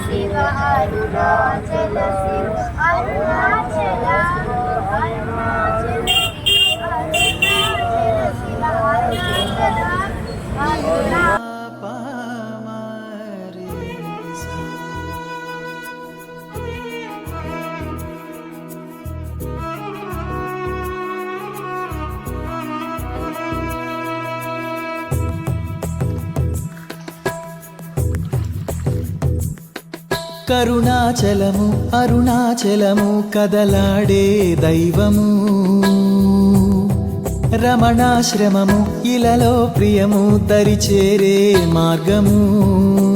శివ అరుణాచల శివ అరుణాచల అరుణాచల శివ అరుణాచల శివ అరుణాచల అరుణా కరుణాచలము అరుణాచలము కదలాడే దైవము. రమణాశ్రమము ఇలలో ప్రియము దరిచేరే మార్గము.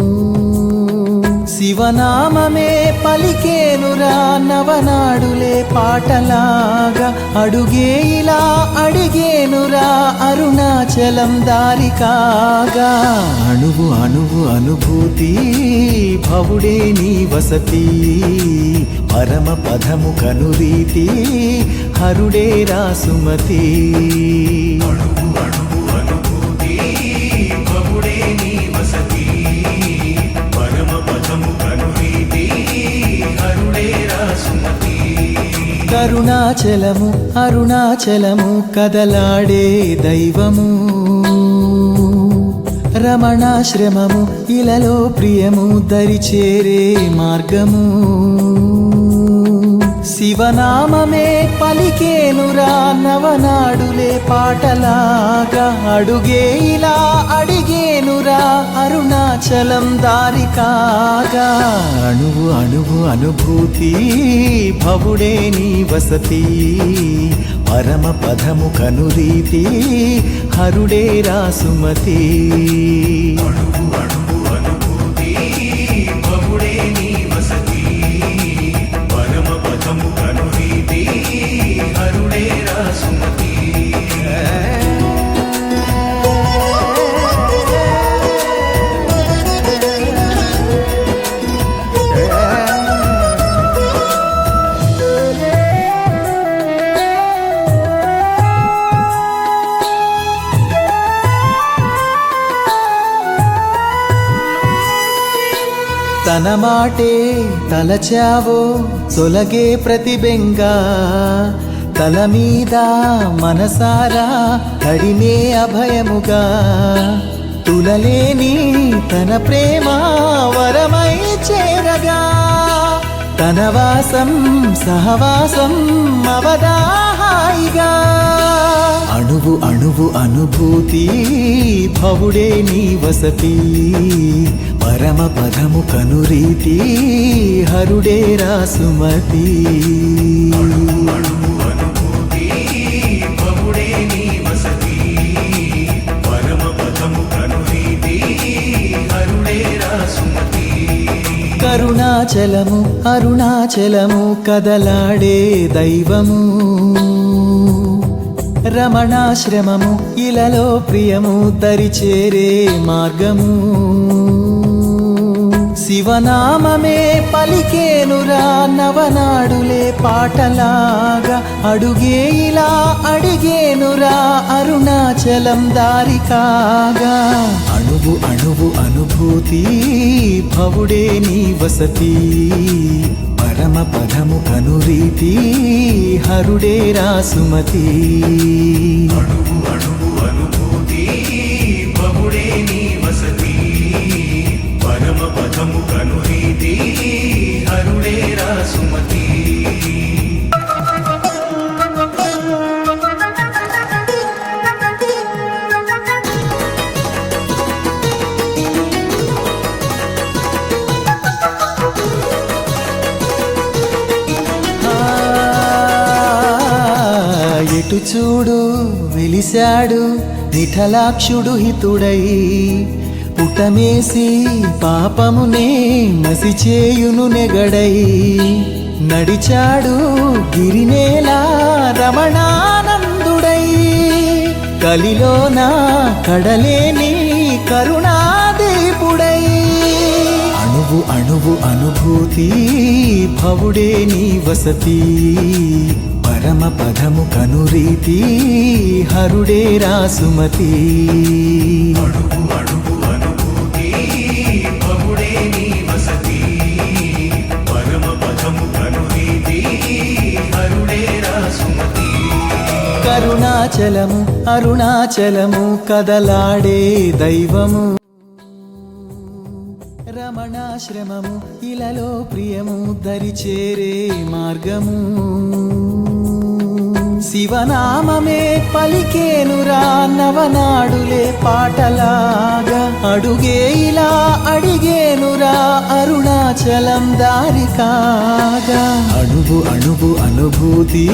శివనామమే పలికేనురా నవనాడులే పాటలాగా. అడుగే ఇలా అడిగేనురా అరుణాచలం దారి కాగా. అణువు అణువు అనుభూతి భవుడే నీ వసతి. పరమ పదము కనురీతి హరుడే రాసుమతి కరుణాచలము అరుణాచలము కదలాడే దైవము. రమణాశ్రమము ఇలలో ప్రియము దరిచేరే మార్గము. శివనామమే పలికేనురా నవనాడులే పాటలాగా అడుగే ఇలా అడి అరుణాచలం దారి కాగా. అణువు అణువు అనుభూతి భవుడే నీ వసతి. పరమ పదము కనురీతి హరుడే రాసుమతి. అణువు తన మాటే తలచావో తొలగే ప్రతిబెంగా. తల మీద మనసారా తడిమే అభయముగా. తులలేని తన ప్రేమ వరమై చేరగా. తనవాసం సహవాసం అవదాహాయిగా అణువు అణువు అనుభూతి భవుడే నీ వసతి. పరమ పదము కనురీతి హరుడే రాసుమతి. అరుణాచలము అరుణాచలము కదలాడే దైవము. రమణాశ్రమము ఇలలో ప్రియము దరిచేరే మార్గము. శివనామమే పలికేనురా నవనాడులే పాటలాగా. అడుగే ఇలా అడిగేనురా అరుణాచలం దారికాగా అణువు అణువు అనుభూతి భవుడే నీ వసతి. పరమ పదము కనురీతి హరుడే రాసుమతి ఆ, ఎటు చూడు వెలిశాడు నిఠలాక్షుడు హితుడై. పుటమేసి పాపమునే మసిచేయును నెగడై. నడిచాడు గిరినేలా రమణానందుడై. కలిలోన కడలేని కరుణాదీపుడై. అణువు అణువు అనుభూతి భవుడే నీ వసతి. పరమ పదము కనురీతి హరుడే రాసుమతి హరుడే రాసుమతి. కరుణాచలము అరుణాచలము కదలాడే దైవము. రమణాశ్రమము ఇలలో ప్రియము దరిచేరే మార్గము. శివనామమే పలికేనురా నవనాడులే పాటలాగా. అడుగే ఇలా అడిగేనురా అరుణాచలం దారి కాగా. అణువు అణువు అనుభూతి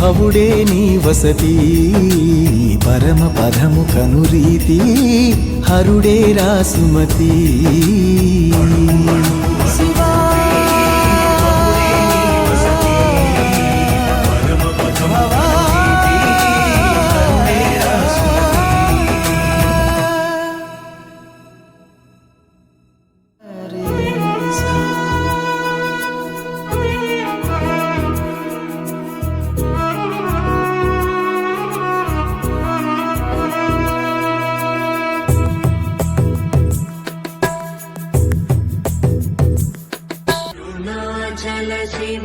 భవుడే నీ వసతి. పరమ పదము కనురీతి హరుడే రాసుమతి Lakshmi,